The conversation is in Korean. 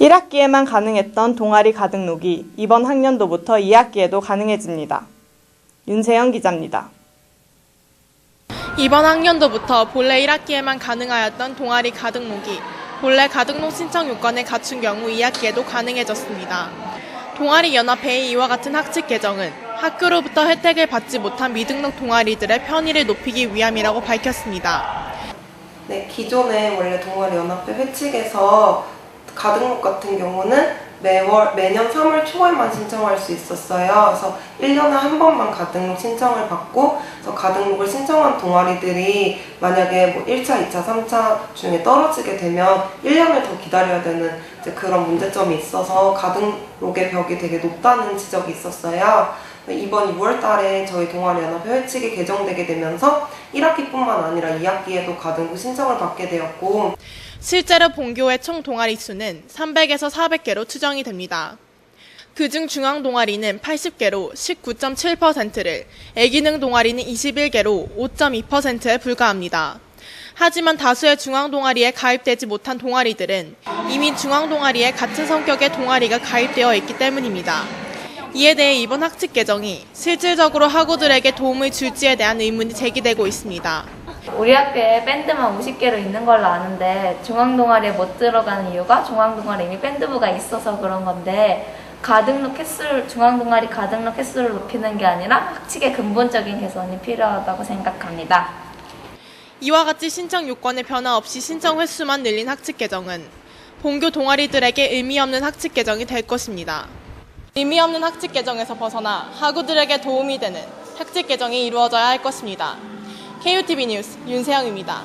1학기에만 가능했던 동아리 가등록이 이번 학년도부터 2학기에도 가능해집니다. 윤세영 기자입니다. 이번 학년도부터 본래 1학기에만 가능하였던 동아리 가등록이 본래 가등록 신청 요건을 갖춘 경우 2학기에도 가능해졌습니다. 동아리 연합회의 이와 같은 학칙 개정은 학교로부터 혜택을 받지 못한 미등록 동아리들의 편의를 높이기 위함이라고 밝혔습니다. 네, 기존에 원래 동아리 연합회 회칙에서 가등록 같은 경우는 매월 매년 3월 초에만 신청할 수 있었어요. 그래서 1년에 한 번만 가등록 신청을 받고 그래서 가등록을 신청한 동아리들이 만약에 뭐 1차, 2차, 3차 중에 떨어지게 되면 1년을 더 기다려야 되는 그런 문제점이 있어서 가등록의 벽이 되게 높다는 지적이 있었어요. 이번 2월 달에 저희 동아리 연합회 회칙이 개정되게 되면서 1학기뿐만 아니라 2학기에도 가등록 신청을 받게 되었고 실제로 본교의 총 동아리 수는 300에서 400개로 추정이 됩니다. 그중 중앙 동아리는 80개로 19.7%를, 애기능 동아리는 21개로 5.2%에 불과합니다. 하지만 다수의 중앙 동아리에 가입되지 못한 동아리들은 이미 중앙 동아리에 같은 성격의 동아리가 가입되어 있기 때문입니다. 이에 대해 이번 학칙 개정이 실질적으로 학우들에게 도움을 줄지에 대한 의문이 제기되고 있습니다. 우리 학교에 밴드만 50개로 있는 걸로 아는데 중앙동아리에 못 들어가는 이유가 중앙동아리 이미 밴드부가 있어서 그런 건데 가등록 횟수를 중앙동아리 가등록 횟수를 높이는 게 아니라 학칙의 근본적인 개선이 필요하다고 생각합니다. 이와 같이 신청 요건의 변화 없이 신청 횟수만 늘린 학칙 개정은 본교 동아리들에게 의미 없는 학칙 개정이 될 것입니다. 의미 없는 학칙 개정에서 벗어나 학우들에게 도움이 되는 학칙 개정이 이루어져야 할 것입니다. KUTV 뉴스 윤세영입니다.